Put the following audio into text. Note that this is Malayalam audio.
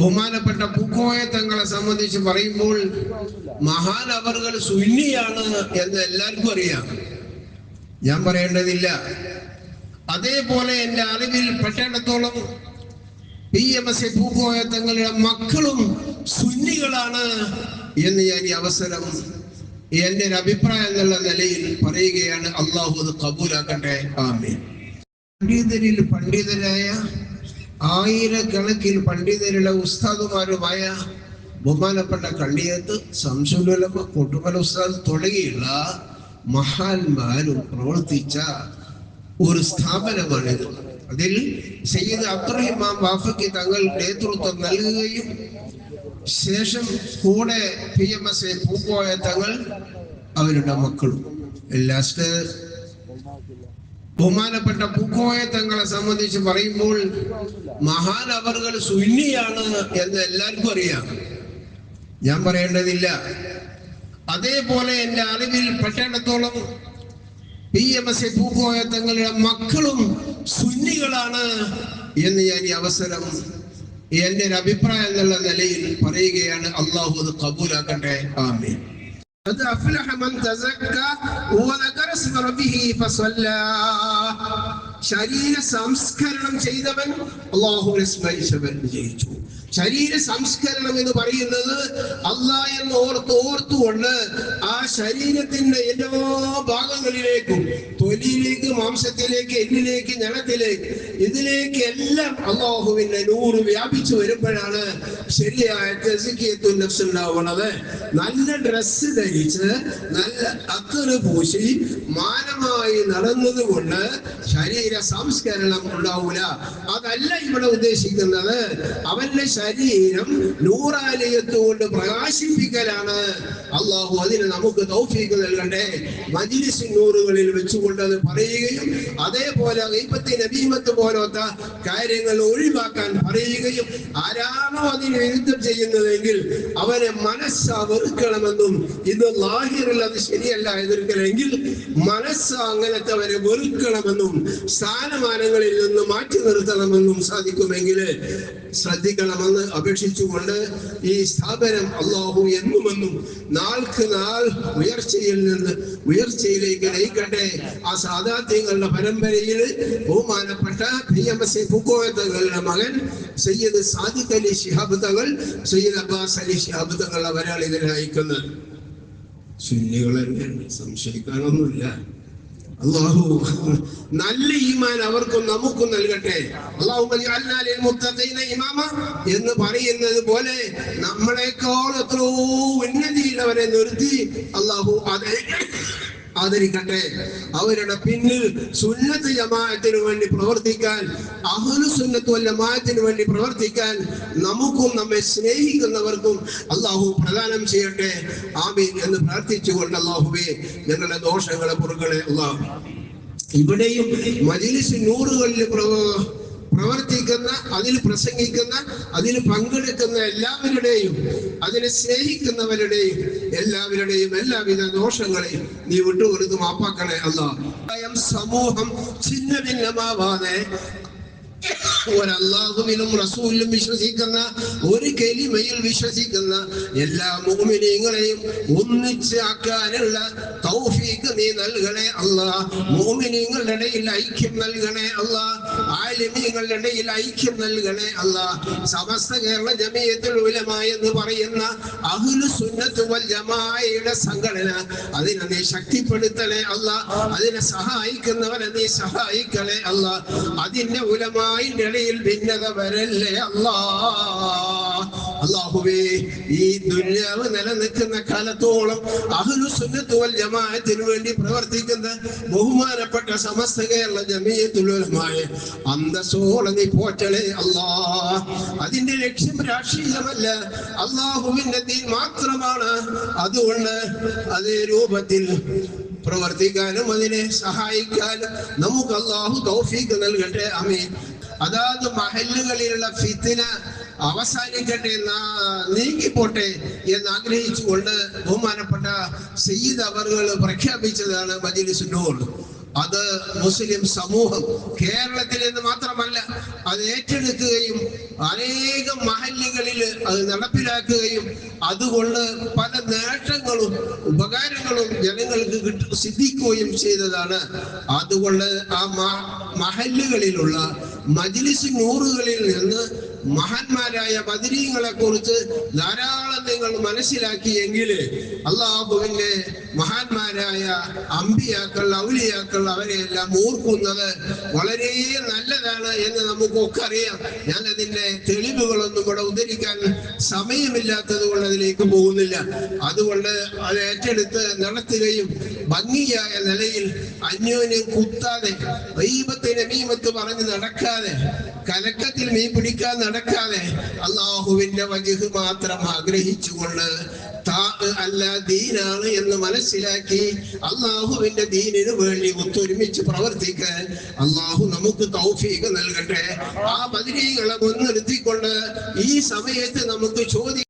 ബഹുമാനപ്പെട്ട പൂക്കോയ തങ്ങളെ സംബന്ധിച്ച് പറയുമ്പോൾ മഹാൻ അവർകൾ സുന്നിയാണ് എന്ന് എല്ലാവർക്കും അറിയാം. ഞാൻ പറയേണ്ടതില്ല. അതേപോലെ എന്റെ അറിവിൽ പെട്ടിടത്തോളം P M S A Pookoya തങ്ങളുടെ മക്കളും സുന്നികളാണ് എന്ന് ഞാൻ ഈ അവസരം എന്റെ ഒരു അഭിപ്രായം എന്നുള്ള നിലയിൽ പറയുകയാണ്. അള്ളാഹു അത് കബൂലാക്കട്ടെ. ആമീൻ. പണ്ഡിതരിൽ പണ്ഡിതരായ ആയിരക്കണക്കിന് പണ്ഡിതരുടെ ഉസ്താദുമാരുമായ ബഹുമാനപ്പെട്ട കള്ളിയത്ത് സംശുലമ കൊട്ടുമല ഉസ്താദ് തുടങ്ങിയുള്ള മഹാന്മാരും പ്രവർത്തിച്ച ഒരു സ്ഥാപനമാണിത്. അതിൽ സയ്യിദ് അബ്ദുറഹിമാം വാഫക്കി തങ്ങൾ നേതൃത്വം നൽകുകയും ശേഷം കൂടെ P M S A Pookoya Thangal അവരുടെ മക്കളും. ലാസ്റ്റ് ബഹുമാനപ്പെട്ട പൂക്കോയ തങ്ങളെ സംബന്ധിച്ച് പറയുമ്പോൾ മഹാൻ അവർകൾ സുന്നിയാണ് എന്ന് എല്ലാവർക്കും അറിയാം. ഞാൻ പറയേണ്ടതില്ല. അതേപോലെ എന്റെ അറിവിൽ പെട്ടിടത്തോളം P M S A Pookoya തങ്ങളുടെ മക്കളും സുന്നികളാണ് എന്ന് ഞാൻ ഈ അവസരം എന്റെ ഒരു അഭിപ്രായം എന്നുള്ള നിലയിൽ പറയുകയാണ്. അള്ളാഹു അത് കബൂലാക്കട്ടെ. ആമീൻ. قد أفلح من تزكى وذكر اسم ربه فصلى ശരീര സംസ്കരണം ചെയ്തവൻ അള്ളാഹുവിനെ സ്മരിച്ചവൻ വിജയിച്ചു ശരീര സംസ്കരണം എന്ന് പറയുന്നത് അള്ളാ എന്ന് ഓർത്ത് ഓർത്തുകൊണ്ട് ആ ശരീരത്തിന്റെ എല്ലാ ഭാഗങ്ങളിലേക്കും തൊലിയിലേക്ക് മാംസത്തിലേക്ക് എല്ലിലേക്ക് ഞണത്തിലേക്ക് ഇതിലേക്ക് എല്ലാം അള്ളാഹുവിന്റെ നൂറ് വ്യാപിച്ചു വരുമ്പോഴാണ് ശരിയായ ഉണ്ടാവുന്നത്. നല്ല ഡ്രസ്സ് ധരിച്ച് നല്ല അക്കറ് പൂശി മാനമായി നടന്നത് കൊണ്ട് ശരീര സംസ്കരണം ഉണ്ടാവൂല. അതല്ല ഇവിടെ ഉദ്ദേശിക്കുന്നത്. അവന്റെ ശരീരം നൂറാലയത്തുകൊണ്ട് പ്രകാശിപ്പിക്കലാണ്. അള്ളാഹു അതിന് നമുക്ക് തൗഫീക്ക് നൽകണ്ടേ. മജിലിസ് നൂറുകളിൽ വെച്ചുകൊണ്ട് അത് പറയുകയും അതേപോലെ ഈപ്പത്തി നബീമത്ത് പോലത്തെ കാര്യങ്ങൾ ഒഴിവാക്കാൻ പറയുകയും ആരാണോ അതിന് വിരുദ്ധം ചെയ്യുന്നതെങ്കിൽ അവരെ മനസ്സാ വെറുക്കണമെന്നും ഇത് ലാഹിറിൽ അത് ശരിയല്ല എതിർക്കണമെങ്കിൽ മനസ്സ് അങ്ങനത്തെ അവരെ വെറുക്കണമെന്നും സ്ഥാനമാനങ്ങളിൽ നിന്ന് മാറ്റി നിർത്തണമെന്നും സാധിക്കുമെങ്കിൽ ശ്രദ്ധിക്കണമെന്ന് അപേക്ഷിച്ചുകൊണ്ട് ഈ സ്ഥാപനം അള്ളാഹു എന്നുമെന്നും നാൾക്ക് നാൾ ഉയർച്ചയിൽ നിന്ന് ഉയർച്ചയിലേക്ക് നയിക്കട്ടെ. സാധാത്യങ്ങളുടെ പരമ്പരയിൽ ബഹുമാനപ്പെട്ട പി എം എസ് മകൻ സയ്യിദ് സാദിഖ് അലി ശിഹാബ് തകൾ അബ്ബാസ് അലി ശിഹാബ് തങ്ങൾ അവരാണ് ഇതിനെ നയിക്കുന്നത്. സുന്നികളെ സംശയിക്കാനൊന്നുമില്ല. അള്ളാഹു നല്ല ഈമാൻ അവർക്കും നമുക്കും നൽകട്ടെ. ഇമാമ എന്ന് പറയുന്നത് പോലെ നമ്മളെക്കാൾ എത്രയോ ഉന്നതിയിലവരെ നിർത്തി അള്ളാഹു അതെ ആദരിക്കട്ടെ. അവരുടെ പിന്നിൽ സുന്നത്ത് ജമാഅത്തിന് വേണ്ടി പ്രവർത്തിക്കാൻ അഹ്ലു സുന്നത്ത് ജമാഅത്തിന് വേണ്ടി പ്രവർത്തിക്കാൻ നമുക്കും നമ്മെ സ്നേഹിക്കുന്നവർക്കും അള്ളാഹു പ്രദാനം ചെയ്യട്ടെ. ആമീൻ എന്ന് പ്രാർത്ഥിച്ചുകൊണ്ട് അല്ലാഹുവേ ഞങ്ങളുടെ ദോഷങ്ങളെ പൊറുകളെ അള്ളാഹു ഇവിടെയും മജിലിസ് നൂറുകളിൽ പ്രവർത്തിക്കുന്ന അതിൽ പ്രസംഗിക്കുന്ന അതിൽ പങ്കെടുക്കുന്ന എല്ലാവരുടെയും അതിനെ സ്നേഹിക്കുന്നവരുടെയും എല്ലാവരുടെയും എല്ലാവിധ ദോഷങ്ങളെയും നീ വിട്ടുകൊടുത്ത് മാപ്പാക്കണേ അല്ല സമൂഹം ഛിന്ന ഭിന്നമാവാതെ ഒരല്ലാഹുവിലും റസൂലിലും വിശ്വസിക്കുന്ന ഒരു കെലിമയിൽ വിശ്വസിക്കുന്ന എല്ലാ മോമിനിയങ്ങളെയും ഒന്നിച്ച് ആക്കാനുള്ള തൗഫീക്ക് നീ നൽകണേ അല്ലാ മോമിനിയങ്ങളുടെ ഇടയിൽ ഐക്യം നൽകണേ അല്ലാ ആലിമീങ്ങളുടെ ഇടയിൽ ഐക്യം നൽകണേ അല്ലാ സമസ്ത കേരള ജമീയത്തിൽ ഉലമ എന്ന് പറയുന്ന അഹുലു സുന്നത്ത് വൽ ജമാഅയുടെ സംഘടന അതിനെ നീ ശക്തിപ്പെടുത്തണേ അല്ലാ അതിനെ സഹായിക്കുന്നവനെ നീ സഹായിക്കണേ അല്ലാ അതിന്റെ ഇടയിൽ ഭിന്നത വരല്ലേ അല്ലാ? അള്ളാഹുവേ ഈ ദുര്യാവ് നിലനിൽക്കുന്ന കാലത്തോളം അഹ്ലു സുന്നത്ത് വൽ വേണ്ടി പ്രവർത്തിക്കുന്ന ബഹുമാനപ്പെട്ട സമസ്ത കേരള ജമീയത്തുലമായ അന്തസോളം നീ പോറ്റളേ അല്ലാ. അതിന്റെ ലക്ഷ്യം രാഷ്ട്രീയമല്ല. അള്ളാഹുവിന്റെ ദീൻ മാത്രമാണ്. അതുകൊണ്ട് അതേ രൂപത്തിൽ പ്രവർത്തിക്കാനും അതിനെ സഹായിക്കാനും നമുക്ക് അള്ളാഹു തൗഫീക്ക് നൽകട്ടെ. അമീൻ അതാത് മഹല്ലുകളിലുള്ള ഫിത്തിന അവസാനിക്കട്ടെ നീക്കിപ്പോട്ടെ എന്ന് ആഗ്രഹിച്ചുകൊണ്ട് ബഹുമാനപ്പെട്ട സയ്യിദ് അവറുകൾ പ്രഖ്യാപിച്ചതാണ് മജിലിസ് നൂർ. അത് മുസ്ലിം സമൂഹം കേരളത്തിൽ എന്ന് മാത്രമല്ല അത് ഏറ്റെടുക്കുകയും അനേകം മഹല്ലുകളിൽ അത് നടപ്പിലാക്കുകയും അതുകൊണ്ട് പല നേട്ടങ്ങളും ഉപകാരങ്ങളും ജനങ്ങൾക്ക് കിട്ടു സിദ്ധിക്കുകയും ചെയ്തതാണ്. അതുകൊണ്ട് ആ മഹല്ലുകളിലുള്ള മജ്ലിസ് നൂറുകളിൽ നിന്ന് മഹാന്മാരായ ബദരീങ്ങളെ കുറിച്ച് ധാരാളം നിങ്ങൾ മനസ്സിലാക്കിയെങ്കിൽ അള്ളാഹുവിന്റെ മഹാന്മാരായ അമ്പിയാക്കൾ ഔലിയാക്കൾ അവരെയെല്ലാം ഓർക്കുന്നത് വളരെ നല്ലതാണ് എന്ന് നമുക്കൊക്കെ അറിയാം. ഞാൻ അതിന്റെ തെളിവുകളൊന്നും ഇവിടെ ഉദ്ധരിക്കാൻ സമയമില്ലാത്തത് കൊണ്ട് അതിലേക്ക് പോകുന്നില്ല. അതുകൊണ്ട് അത് ഏറ്റെടുത്ത് നടത്തുകയും ഭംഗിയായ നിലയിൽ അന്യോന്യം കുത്താതെ ദൈവത്തിന് മീമത്ത് പറഞ്ഞ് നടക്കാതെ കലക്കത്തിൽ മീൻ പിടിക്കാൻ നടക്കാതെ അള്ളാഹുവിന്റെ വജുഹ് മാത്രം ആഗ്രഹിച്ചുകൊണ്ട് താ അല്ല ദീനാണ് എന്ന് മനസ്സിലാക്കി അള്ളാഹുവിന്റെ ദീനിനു വേണ്ടി ഒത്തൊരുമിച്ച് പ്രവർത്തിക്കാൻ അള്ളാഹു നമുക്ക് തൗഫീഖ് നൽകട്ടെ. ആ പതിരികളെ മുൻനിർത്തിക്കൊണ്ട് ഈ സമയത്ത് നമുക്ക് ചോദ്യം